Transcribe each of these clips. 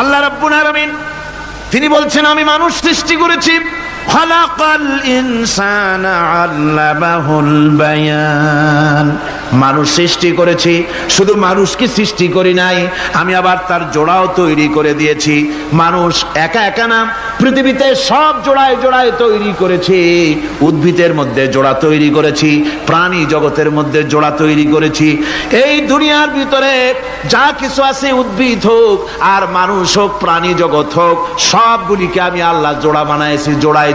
আল্লাহ রাব্বুল আলামিন তিনি বলছেন আমি মানুষ সৃষ্টি করেছি। মানুষ সৃষ্টি করেছি, শুধু মানুষকে সৃষ্টি করি নাই, আমি আবার তার জোড়াও তৈরি করে দিয়েছি। মানুষ একা একা না, পৃথিবীতে সব জোড়ায় জোড়ায় তৈরি করেছি। উদ্ভিদের মধ্যে জোড়া তৈরি করেছি, প্রাণী জগতের মধ্যে জোড়া তৈরি করেছি। এই দুনিয়ার ভিতরে যা কিছু আছে উদ্ভিদ হোক, আর মানুষ হোক, প্রাণী জগৎ হোক, সবগুলিকে আমি আল্লাহ জোড়া বানাইছি, জোড়ায়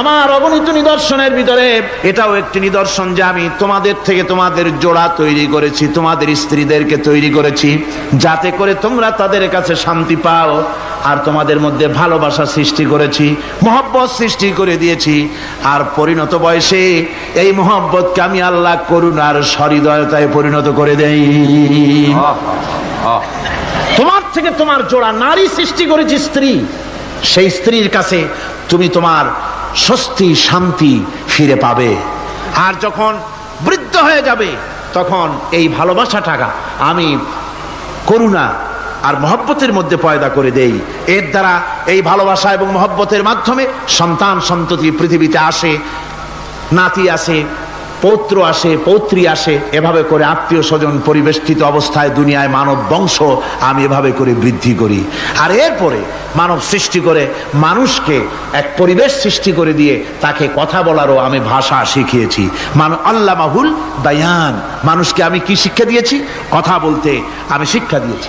আমার অগণিত নিদর্শনের ভিতরে এটাও একটি নিদর্শন যে আমি তোমাদের থেকে তোমাদের জোড়া তৈরি করেছি, তোমাদের স্ত্রীদেরকে তৈরি করেছি, যাতে করে তোমরা তাদের কাছে শান্তি পাও আর তোমাদের মধ্যে ভালোবাসা সৃষ্টি করেছি, মহব্বত সৃষ্টি করে দিয়েছি। আর পরিণত বয়সে এই মহব্বতকে আমি আল্লাহ করুণার সহৃদয়তায় পরিণত করে দেই। তোমার থেকে তোমার জোড়া নারী সৃষ্টি করেছি স্ত্রী। সেই স্ত্রীর কাছে তুমি তোমার স্বস্তি, শান্তি ফিরে পাবে। আর যখন বৃদ্ধ হয়ে যাবে, তখন এই ভালোবাসা টাকা আমি করুণা আর মহব্বতের মধ্যে পয়দা করে দেই। এর দ্বারা এই ভালোবাসা এবং মহব্বতের মাধ্যমে সন্তান সন্ততি পৃথিবীতে আসে, নাতি আসে পৌত্র আসে, পৌত্রী আসে, এভাবে করে আত্মীয় স্বজন পরিবেষ্টিত অবস্থায় দুনিয়ায় মানব বংশ আমি এভাবে করে বৃদ্ধি করি। আর এরপরে মানব সৃষ্টি করে মানুষকে এক পরিবেশ সৃষ্টি করে দিয়ে তাকে কথা বলারও আমি ভাষা শিখিয়েছি। মানুষ আল্লাহ মাহুল বায়ান। মানুষকে আমি কি শিক্ষা দিয়েছি? কথা বলতে আমি শিক্ষা দিয়েছি।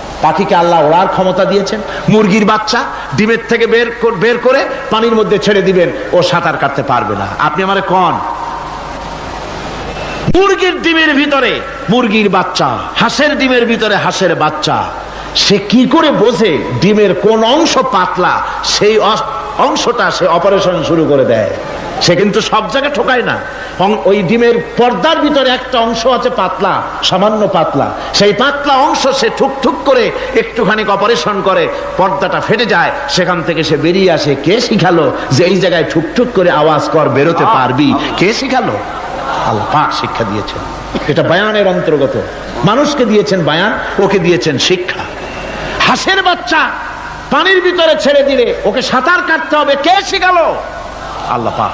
পাখিকে আল্লাহ ওড়ার ক্ষমতা দিয়েছেন। মুরগির বাচ্চা ডিমের থেকে বের বের করে পানির মধ্যে ছেড়ে দিবেন, ও সাঁতার কাটতে পারবে না। আপনি আমারে কন। মুরগির ডিমের ভিতরে মুরগির বাচ্চা, হাঁসের ডিমের ভিতরে হাঁসের বাচ্চা। সে কি করে বোঝে ডিমের কোন অংশ পাতলা, সেই অংশটা সে অপারেশন শুরু করে দেয়। সে কিন্তু সব জায়গায় ঠোকায় না। ওই ডিমের পর্দার ভিতরে একটা অংশ আছে পাতলা, সামান্য পাতলা। সেই পাতলা অংশ সে ঠুক ঠুক করে একটুখানি অপারেশন করে, পর্দাটা ফেটে যায়, সেখান থেকে সে বেরিয়ে আসে। কে শিখালো যে এই জায়গায় ঠুক ঠুক করে আওয়াজ কর, বেরোতে পারবি? কে শিখালো? আল্লাহ শিক্ষা দিয়েছেন। এটা বায়ানের অন্তর্গত। মানুষকে দিয়েছেন বায়ান, ওকে দিয়েছেন শিক্ষা। হাঁসের বাচ্চা পানির ভিতরে ছেড়ে দিলে ওকে সাঁতার কাটতে হবে। কে শিখালো? আল্লাহ পাক।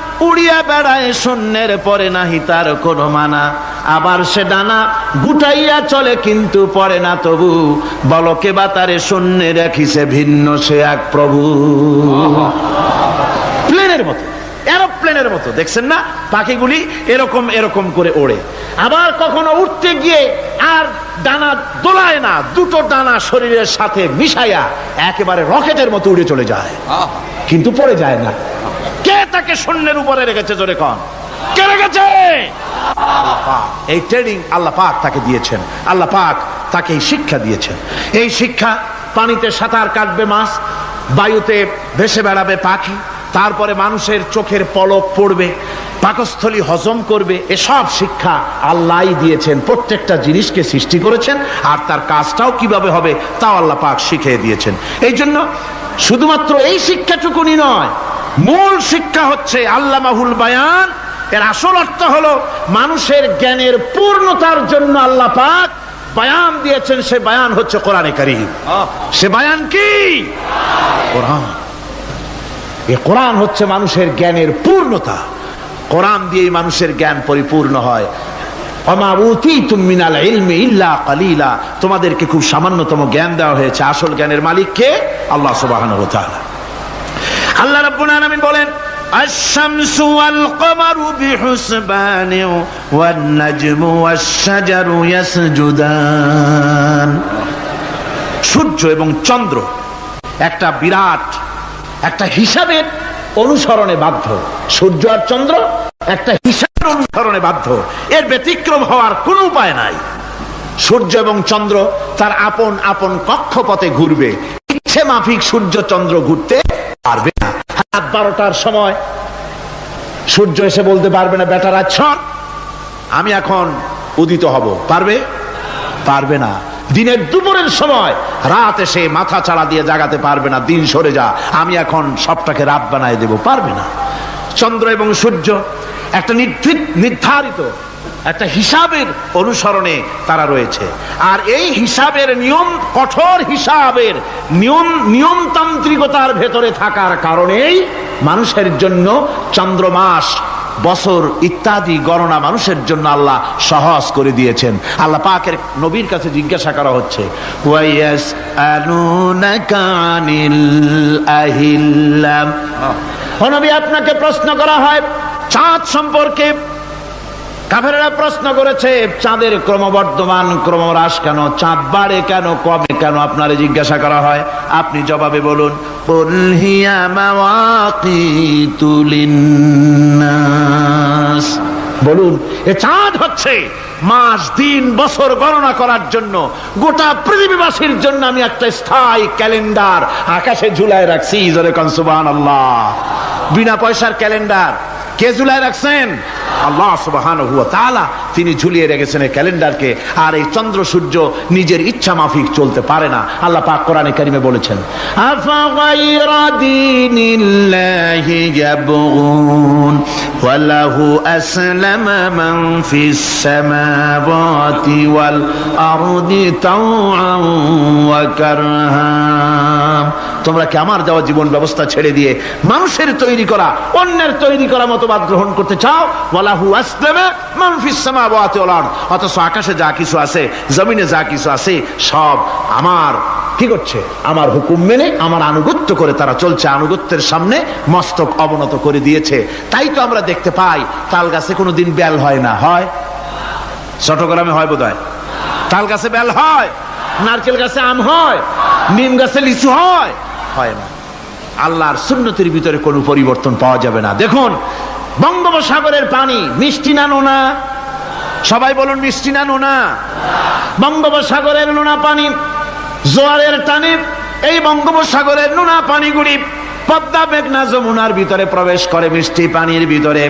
উড়িয়া বেড়ায় শূন্যের পরে নাহি তার কোনো মানা। আবার সে ডানা গুটাইয়া চলে কিন্তু পড়ে না তবু। বলকে বা তারে শূন্যে রাখিছে ভিন্ন সে এক প্রভু। প্লেনের মতো এরোপ্লেনের মতো দেখছেন না? পাখিগুলি এরকম এরকম করে ওড়ে। আবার কখনো উঠতে গিয়ে আর ডানা দোলায় না দুটো ডানা শরীরের সাথে মিশাইয়া একেবারে রকেটের মতো উড়ে চলে যায়। কিন্তু পড়ে যায় না। কে তাকে শূন্যের উপরে রেখেছে, জোরে কন। কে রেখেছে। এই ট্রেনিং আল্লাহ পাক তাকে দিয়েছেন। আল্লাহ পাক তাকে এই শিক্ষা দিয়েছেন। এই শিক্ষা পানিতে সাঁতার কাটবে মাছ, বায়ুতে ভেসে বেড়াবে পাখি, তারপরে মানুষের চোখের পলক পড়বে, পাকস্থলী হজম করবে, এসব শিক্ষা আল্লাহ দিয়েছেন। প্রত্যেকটা জিনিসকে সৃষ্টি করেছেন, আর তার কাজটাও কীভাবে হবে, তাও আল্লাহ পাক শিখিয়ে দিয়েছেন। এই জন্য শুধুমাত্র এই শিক্ষাটুকুনি নয় মূল শিক্ষা হচ্ছে আল্লামাহুল বায়ান। এর আসল অর্থ হলো মানুষের জ্ঞানের পূর্ণতার জন্য আল্লাহ পাক বায়ান দিয়েছেন। সে বায়ান হচ্ছে কোরআনে কারিম। সে বায়ান কি? কোরআন। এ কোরআন হচ্ছে মানুষের জ্ঞানের পূর্ণতা। কোরআন দিয়েই মানুষের জ্ঞান পরিপূর্ণ হয়। অমা উতীতুম ইলমি ইল্লা কালিলা। তোমাদেরকে খুব সামান্যতম জ্ঞান দেওয়া হয়েছে। আসল জ্ঞানের মালিককে আল্লাহ তাআলা। আল্লাহ রাব্বুল আলামিন বলেন الشمس والقمر بحسبان والنجم والشجر يسجدان সূর্য এবং চন্দ্র একটা বিরাট একটা হিসাবের অনুসরণে বাধ্য সূর্য আর চন্দ্র একটা হিসাবের অনুসরণে বাধ্য এর ব্যতিক্রম হওয়ার কোনো উপায় নাই সূর্য এবং চন্দ্র তার আপন আপন কক্ষপথে ঘুরবে ইচ্ছে মাফিক সূর্য চন্দ্র ঘুরতে পারবে না। রাত বারোটার সময় সূর্য এসে বলতে পারবে না বেটার আচ্ছন আমি এখন উদিত হব। পারবে? পারবে না। দিনের দুপুরের সময় রাত এসে মাথা চাড়া দিয়ে জাগাতে পারবে না, দিন সরে যা, আমি এখন সবটাকে রাত বানায় দেব। পারবে না। চন্দ্র এবং সূর্য একটা নির্ধারিত নির্ধারিত একটা হিসাবের অনুসরণে তারা রয়েছে। আর এই হিসাবের নিয়ম কঠোর হিসাবের নিয়ম নিয়মতান্ত্রিকতার ভেতরে থাকার কারণেই মানুষের জন্য চন্দ্রমাস বছর ইত্যাদি গণনা মানুষের জন্য আল্লাহ সহজ করে দিয়েছেন। আল্লাহ পাকের নবীর কাছে জিজ্ঞাসা করা হচ্ছে আপনাকে প্রশ্ন করা হয় চাঁদ সম্পর্কে কাফেরেরা প্রশ্ন করেছে, চাঁদের ক্রমবর্ধমান, ক্রমহ্রাস কেন? চাঁদ বাড়ে কেন? কমে কেন? আপনারে জিজ্ঞাসা করা হয়। আপনি জবাবে বলুন "কুল হিয়া মাওয়াকিতু বলুন, এ চাঁদ হচ্ছে মাস, দিন, বছর গণনা করার জন্য। গোটা পৃথিবীবাসীর জন্য আমি একটা স্থায়ী ক্যালেন্ডার আকাশে ঝুলায় রাখছি। বিনা পয়সার ক্যালেন্ডার। কে ঝুলায় রাখছেন? আল্লাহ সুবহানাহু ওয়া তাআলা তিনি ঝুলিয়ে রেখেছেন এই ক্যালেন্ডারকে, আর এই চন্দ্র সূর্য নিজের ইচ্ছা মাফিক চলতে পারে না। আল্লাহ পাক কোরআনে কারিমে বলেছেন আফাগাইরা দীনিল্লাহি ইয়াবগুন ওয়া লাহু আসলামা মান ফিস তোমরা কি আমার দেওয়া জীবন ব্যবস্থা ছেড়ে দিয়ে মানুষের তৈরি করা, অন্যের তৈরি করা মতবাদ গ্রহণ করতে চাও? ওয়ালাহু আসলামা অথচ আকাশে যা কিছু আছে, জমিনে যা কিছু আছে, সব আমার। কি করছে? আমার হুকুম মেনে, আমার আনুগত্য করে তারা চলছে। আনুগত্যের সামনে মস্তক অবনত করে দিয়েছে। তাই তো আমরা দেখতে পাই, তাল গাছে কোনো দিন বেল হয় না। হয়? চট্টগ্রামে হয় বোধ হয় তাল গাছে বেল হয়? নারকেল গাছে আম হয়? নিম গাছে লিচু হয়? হয় না। আল্লাহর সুন্নতির ভিতরে কোনো পরিবর্তন পাওয়া যাবে না। দেখুন বঙ্গোপসাগরের পানি মিষ্টি না নোনা? সবাই বলুন মিষ্টি না নোনা? বঙ্গোপসাগরের নোনা পানি জোয়ারের টানে এই বঙ্গোপসাগরের নোনা পানিগুলি পদ্মা মেঘনা যমুনার ভিতরে প্রবেশ করে মিষ্টি পানির ভিতরে।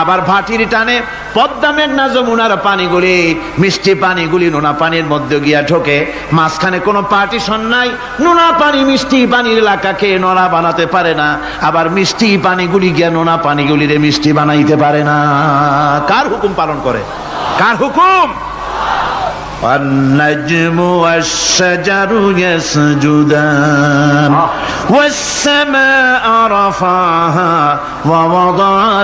আবার ভাটির টানে পদ্মা মেঘনা যমুনার পানিগুলি, মিষ্টি পানিগুলি নোনা পানির মধ্যে গিয়া ঢোকে। মাঝখানে কোনো পার্টিশন নাই, নোনা পানি মিষ্টি পানির এলাকাকে নোনা বানাতে পারে না। আবার মিষ্টি পানিগুলি গিয়া নোনা পানিগুলিরে মিষ্টি বানাইতে পারে না। কার হুকুম পালন করে? কার হুকুম? والنجم والشجر يسجدان والسماء رفعها ووضع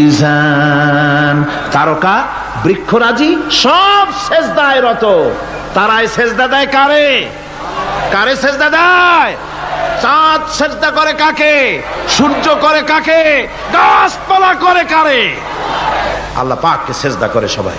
الميزان তারকা বৃক্ষরাজি সব সেজদায় রত তারাই সেজদা দেয় কারে কারে সেজদা দেয় চাঁদ সেজদা করে কাকে সূর্য করে কাকে গাছপালা করে কারে আল্লাহ পাককে সেজদা করে সবাই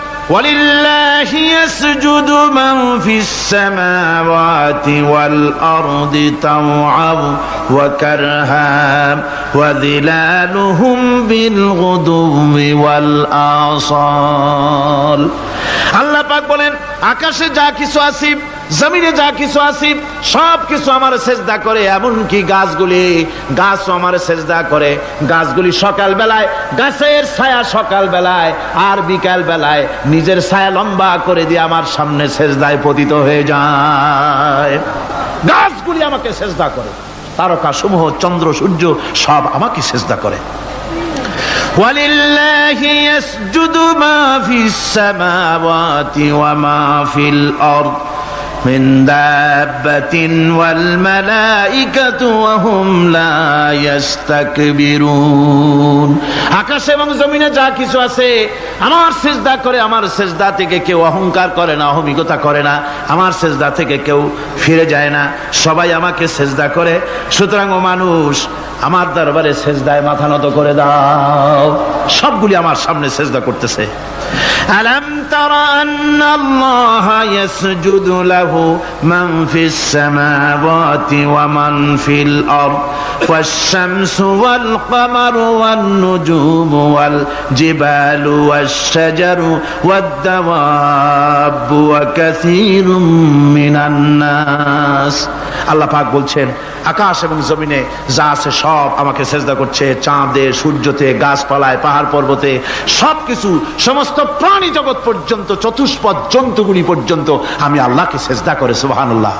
ولله يسجد من في السماوات والأرض طوعا وكرها وذلالهم بالغدو والآصال আল্লাহ পাক বলেন আকাশে যা কিছু আছে জমিনে যা কিছু আছে সব কিছু আমার সেজদা করে এমনকি গাছগুলি গাছও আমার সেজদা করে গাছগুলি সকাল বেলায় গাছের ছায়া সকাল বেলায় আর বিকাল বেলায় নিজের ছায়া লম্বা করে দিয়ে আমার সামনে সেজদায় পতিত হয়ে যায় গাছগুলি আমাকে সেজদা করে তারকা সমূহ চন্দ্র সূর্য সব আমাকে সেজদা করে ولله يسجد ما في السماوات وما في الأرض من دابة والملائكة وهم لا يستكبرون আকাশ এবং জমিনে যা কিছু আছে আমার সেজদা করে আমার সেজদা থেকে কেউ অহংকার করে না অহমিকতা করে না আমার সেজদা থেকে কেউ ফিরে যায় না সবাই আমাকে সেজদা করে সুতরাং ও মানুষ আমার দরবারে সেজদায় মাথা নত করে দাও সবগুলি আমার সামনে সেজদা করতেছে আলাম তারা আন্না আল্লাহ ইয়াসজুদু লাহু মান ফিস সামাওয়াতি ওয়া মান ফিল আরদ والشمس والقمر والنجوم والجبال والشجر والدواب وكثير من الناس আল্লাহ পাক বলছেন আকাশ এবং জমিনে যা আছে সব আমাকে সেজদা করছে, চাঁদে, সূর্যতে, গাছপালায়, পাহাড় পর্বতে, সবকিছু, সমস্ত প্রাণী জগৎ পর্যন্ত, চতুষ্পদ জন্তুগুলি পর্যন্ত আমি আল্লাহকে সেজদা করে, সুবহানাল্লাহ।